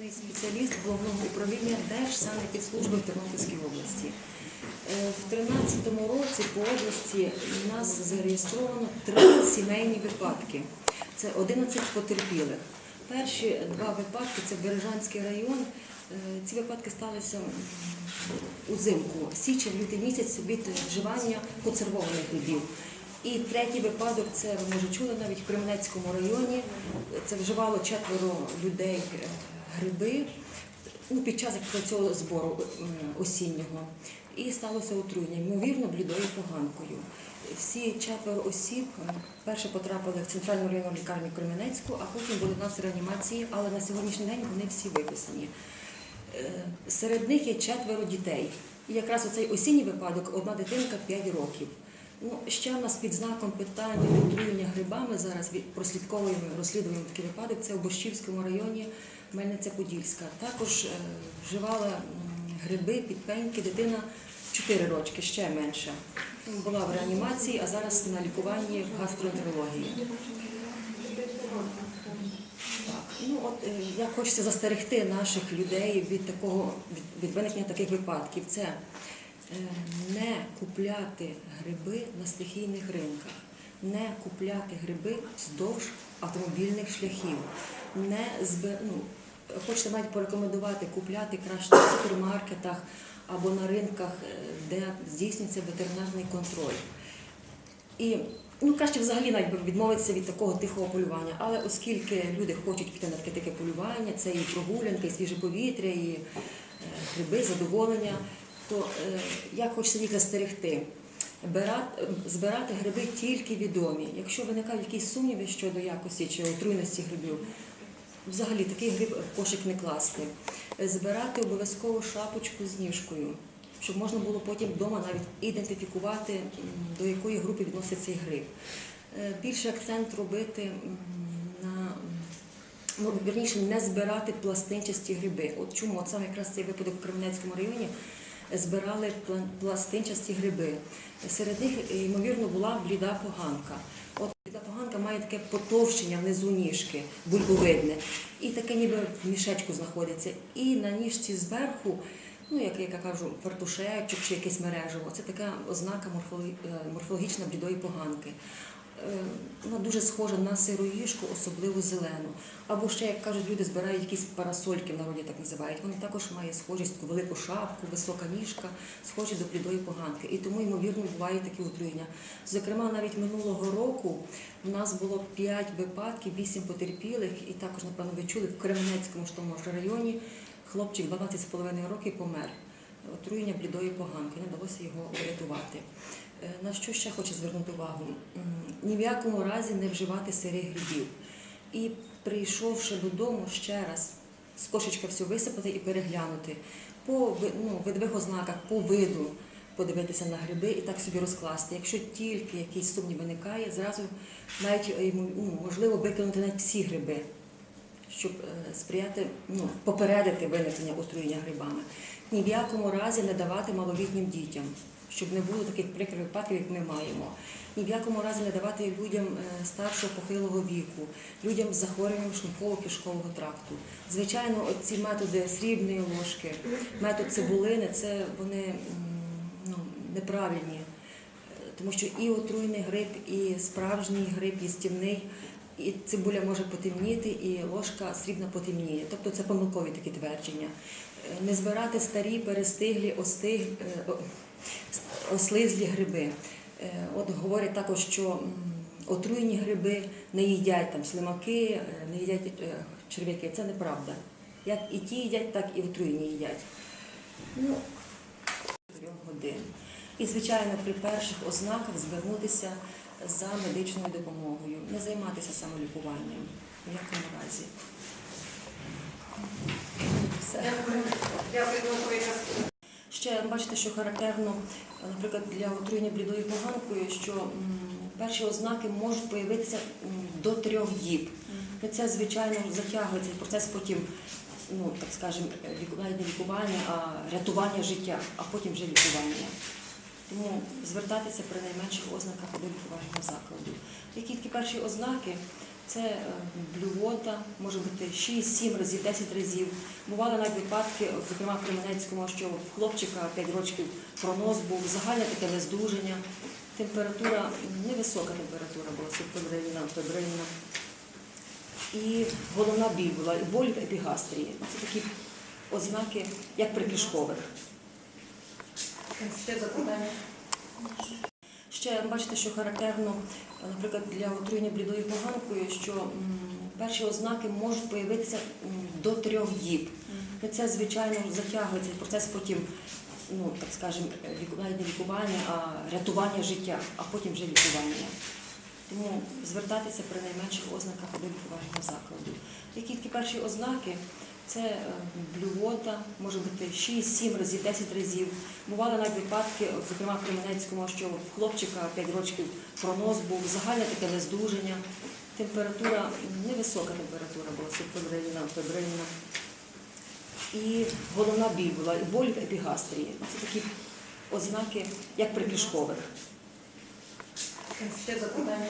Головний спеціаліст головного управління Держсанепідслужби в Тернопільській області. Е, В 2013 році по області у нас зареєстровано три сімейні випадки. Це 11 потерпілих. Перші два випадки це Бережанський район. Е, Ці випадки сталися узимку, січень, лютий місяць від вживання консервованих грибів. І третій випадок це ви може чули навіть в Кременецькому районі. Це вживало четверо людей гриби під час цього збору осіннього. І сталося отруєння, ймовірно, блідою поганкою. Всі четверо осіб перше потрапили в центральну районну лікарню Кременецьку, а потім були в нас в реанімації, але на сьогоднішній день вони всі виписані. Е, Серед них є четверо дітей. І якраз оцей осінній випадок одна дитинка 5 років. Ну, ще в нас під знаком питання отруєння грибами зараз прослідковуємо, розслідуємо такий випадок. Це у Борщівському районі Мельниця-Подільська. Також е, вживала гриби, підпеньки, дитина 4 рочки, ще менша. Ну, Була в реанімації, а зараз на лікуванні в гастроентерології. Ну от е, як хочеться застерегти наших людей від такого від, виникнення таких випадків. Це е, не купляти гриби на стихійних ринках, не купляти гриби вздовж автомобільних шляхів, не ну, хочеться навіть порекомендувати купляти краще в супермаркетах або на ринках, е, де здійснюється ветеринарний контроль. І ну, краще взагалі навіть відмовитися від такого тихого полювання. Але оскільки люди хочуть піти на таке таке полювання, це і прогулянка, і свіже повітря, і е, гриби, задоволення, то е, як хочеться їх застерегти? Збирати гриби тільки відомі. Якщо виникають якісь сумніви щодо якості чи отруйності грибів, взагалі такий гриб в кошик не класти. Е, Збирати обов'язково шапочку з ніжкою, щоб можна було потім вдома навіть ідентифікувати, до якої групи відносить цей гриб. Е, Більше акцент робити на ну, вірніше, не збирати пластинчасті гриби. От чому? От саме якраз цей випадок в Кременецькому районі збирали пластинчасті гриби. Серед них, ймовірно, була бліда поганка має таке потовщення внизу ніжки, бульбовидне, і таке ніби в мішечку знаходиться. І на ніжці зверху, ну як я кажу, фартушечок чи якесь мережево, це така ознака е, морфологічна блідої поганки. Е, Вона дуже схожа на сироїжку, особливо зелену. Або ще, як кажуть, люди збирають якісь парасольки, в народі так називають. Вони також мають схожість, таку велику шапку, висока ніжка, схожі до блідої поганки. І тому, ймовірно, бувають такі отруєння. Зокрема, навіть минулого року в нас було 5 випадків, 8 потерпілих, і також, напевно, ви чули, в Кременецькому ж тому ж районі хлопчик 12,5 років помер. Отруєння блідої поганки, не вдалося його врятувати. Е, На що ще хочу звернути увагу? Ні в якому разі не вживати сирих грибів. І прийшовши додому ще раз з кошечка все висипати і переглянути по ну, видових ознаках, по виду подивитися на гриби і так собі розкласти. Якщо тільки якийсь сумнів виникає, зразу навіть е, ну, можливо викинути навіть всі гриби, щоб е, сприяти ну, попередити виникнення отруєння грибами. Ні в якому разі не давати малолітнім дітям, щоб не було таких прикрих випадків, як ми маємо. Ні в якому разі не давати людям е, старшого похилого віку, людям з захворюванням шлунково-кишкового тракту. Звичайно, ці методи срібної ложки, метод цибулини це вони неправильні. Е, Тому що і отруйний гриб, і справжній гриб, їстівний, і цибуля може потемніти, і ложка срібна потемніє. Тобто це помилкові такі твердження. Е, Не збирати старі, перестиглі, остиг, е, ослизлі гриби. От говорять також, що отруйні гриби не їдять там слимаки, не їдять черв'яки. Це неправда. Як і ті їдять, так і отруйні їдять. Ну, трьох годин. І, звичайно, при перших ознаках звернутися за медичною допомогою, не займатися самолікуванням в якому разі. Все. Ще бачите, що характерно, наприклад, для отруєння блідою поганкою, що перші ознаки можуть появитися до трьох діб. Ну, Це, звичайно, затягує цей процес потім, ну так скажемо, навіть не лікування, а рятування життя, а потім вже лікування. Тому звертатися при найменших ознаках до лікувального закладу. Які такі перші ознаки? Це е, блювота, може бути 6-7 разів, 10 разів. Бували навіть випадки, зокрема в Кременецькому, що в хлопчика 5 років пронос був, загальне таке нездужання. Температура, невисока температура була субфебрильна, фебрильна. І головна біль була, і боль в епігастрії. Це такі ознаки, як при кишкових. Ще запитання. Ще бачите, що характерно, наприклад, для отруєння блідою поганкою, що перші ознаки можуть появитися до трьох діб. Це, звичайно, затягує цей процес потім, ну так скажемо, навіть не лікування, а рятування життя, а потім вже лікування. Тому звертатися при найменших ознаках до лікувального закладу. Які такі перші ознаки? Це е, блювота, може бути 6-7 разів, 10 разів. Бували навіть випадки, зокрема в Кременецькому, що в хлопчика 5 років пронос був, загальне таке нездужання. Температура, невисока температура була субфебрильна, фебрильна. І головна біль була, і боль епігастрії. Це такі ознаки, як при кишкових. Ще запитання.